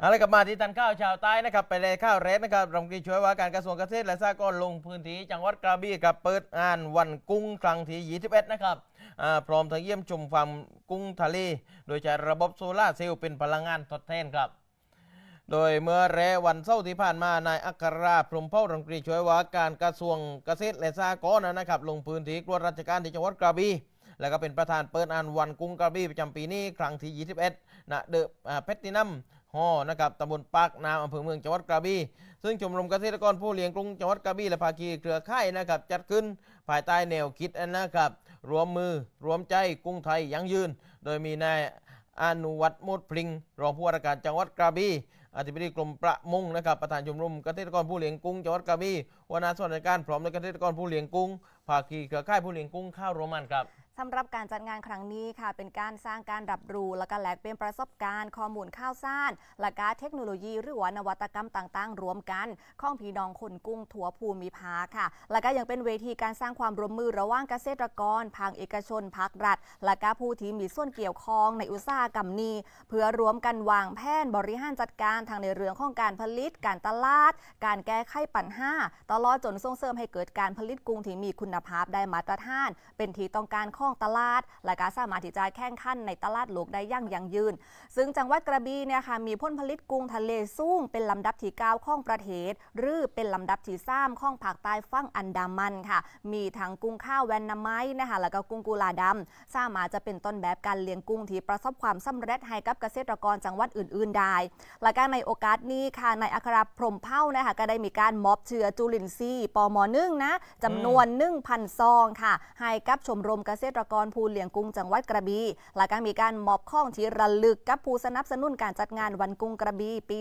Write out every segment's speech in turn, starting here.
เอาละกลับมาที่ตันข้าวชาวใต้นะครับไปเลยข้าวเรสนะครับรัฐมนตรีช่วยว่าการกระทรวงเกษตรและสหกรณ์ลงพื้นที่จังหวัดกระบี่กับเปิดงานวันกุ้งครั้งที่21นะครับพร้อมทั้งเยี่ยมชมฟาร์มกุ้งทะเลโดยใช้ระบบโซลาร์เซลล์เป็นพลังงานทดแทนครับ โดยเมื่อแรวันเสาร์ที่ผ่านมานายอัครราชพรหมเผ่ารัฐมนตรีช่วยว่าการกระทรวงเกษตรและสหกรณ์นะครับลงพื้นที่ตรวจราชการที่จังหวัดกระบี่แล้วก็เป็นประธานเปิดงานวันกุ้งกระบี่ประจำปีนี้ครั้งที่21ณเดอะเพชรตินัม ฮอนะครับตำบลปากน้ำอำเภอเมืองจังหวัดกระบี่ซึ่งชมรมเกษตรกรผู้เลี้ยงกุ้งจังหวัดกระบี่และภาคีเครือข่ายนะครับจัดขึ้นภายใต้แนวคิดนะครับรวมมือรวมใจกุ้งไทยยั่งยืน โดยมีนายอนุวัฒน์มุดพลิง รองผู้ว่าราชการจังหวัดกระบี่อธิบดีกรมประมงนะครับประธานชมรมเกษตรกรผู้เลี้ยงกุ้งจังหวัดกระบี่วนาส่วนราชการพร้อมด้วยเกษตรกรผู้เลี้ยงกุ้งภาคีเครือข่ายผู้เลี้ยงกุ้งข้าวโรมันครับ สำหรับการจัดงานครั้งนี้ค่ะ เป็นการสร้างการรับรู้และก็แลกเปลี่ยนประสบการณ์ข้อมูลข่าวสารและการเทคโนโลยี หรือว่านวัตกรรมต่างๆ รวมกันของพี่น้องคนกุ้งถั่วภูมิภาคค่ะ และก็ยังเป็นเวทีการสร้างความร่วมมือระหว่างเกษตรกรภาคเอกชนภาครัฐ และก็ผู้ที่มีส่วนเกี่ยวข้องในอุตสาหกรรมนี้ เพื่อรวมกันวางแผนบริหารจัดการทางในเรื่องของการผลิต การตลาด การแก้ไขปัญหาตลอดจนส่งเสริมให้เกิดการผลิตกุ้งที่มีคุณภาพได้มาตรฐาน เป็นที่ต้องการข้องตลาด และการสามารถที่จะแข่งขันในตลาดโลกได้อย่างยั่งยืน ซึ่งจังหวัดกระบี่เนี่ยค่ะมีผลผลิตกุ้งทะเลสูงเป็นลำดับที่9ของประเทศ หรือเป็นลำดับที่3ของภาคใต้ฝั่งอันดามันค่ะ มีทั้งกุ้งข้าวแวนนาไม้นะคะแล้วก็กุ้งกุลาดำสามารถจะเป็นต้นแบบการเลี้ยงกุ้งที่ประสบความสำเร็จให้กับเกษตรกรจังหวัดอื่น ๆ ได้ และก็ในโอกาสนี้ค่ะในอัครพรหมเผ่านะคะก็ได้มีการมอบเชื้อจุลินทรีย์ปมนึ่งนะจำนวน1,000ซองค่ะ ให้กับชมรมเกษตรกรผู้เลี้ยงกุ้งจังหวัดกระบี่และก็มีการมอบข้องที่ระลึกกับผู้สนับสนุนการจัดงานวันกุ้งกระบี่ปี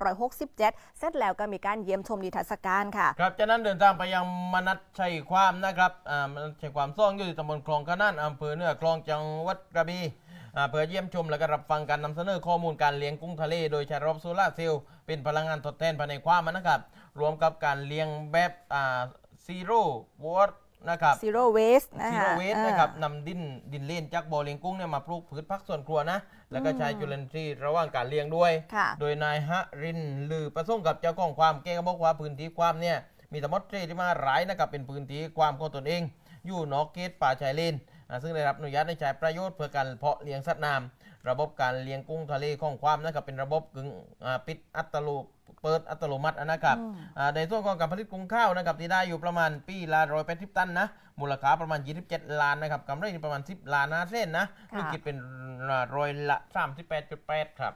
2567 เสร็จแล้วก็มีการเยี่ยมชมนิทรรศการค่ะ ครับจากนั้นเดินทางไปยังมนัสชัยความนะครับอ่ามนัสชัยความซ่องอยู่ที่ตำบลคลองขนานอำเภอเนื้อคลองจังหวัดกระบี่เพื่อเยี่ยมชมและก็รับฟังการนำเสนอข้อมูลการเลี้ยงกุ้งทะเล โดยใช้ระบบโซลาร์เซลล์เป็นพลังงานทดแทนภายในความนะครับ รวมกับการเลี้ยงแบบซีโร่วอต นะครับ Zero Waste นะซีคะโร่เวสนะครับนำดินดินเล่นจากบ่อเลี้ยงกุ้งเนี่ยมาปลูกพืชผักสวนครัวนะ แล้วก็ใช้จุลินทรีย์ระหว่างการเลี้ยงด้วย ค่ะ โดยนายฮะรินลือประสงค์กับเจ้าของความแกก็บอกว่าพื้นที่ความเนี่ยมีทั้งหมดเที่มาหลายนะครับเป็นพื้นที่ความของตนเอง อยู่นอกเขตป่าชายเลนอ่าซึ่งได้รับอนุญาตให้ใช้ประโยชน์เพื่อการเพาะเลี้ยงสัตว์น้ำระบบการเลี้ยงกุ้งทะเลของความนะครับเป็นระบบกึ่งอ่าปิดอัตโน เปิดอัตโนมัตินะครับอืมอ่าในส่วนของการผลิตกุ้งข้าวนะครับที่ได้อยู่ประมาณปีละร้อยแปดสิบตันนะมูลค่าประมาณ 27 ล้านนะครับกำไรนี่ประมาณ 10 ล้านนะเส้นนะค่ะนี่คิดเป็นร้อยละ38.8ครับ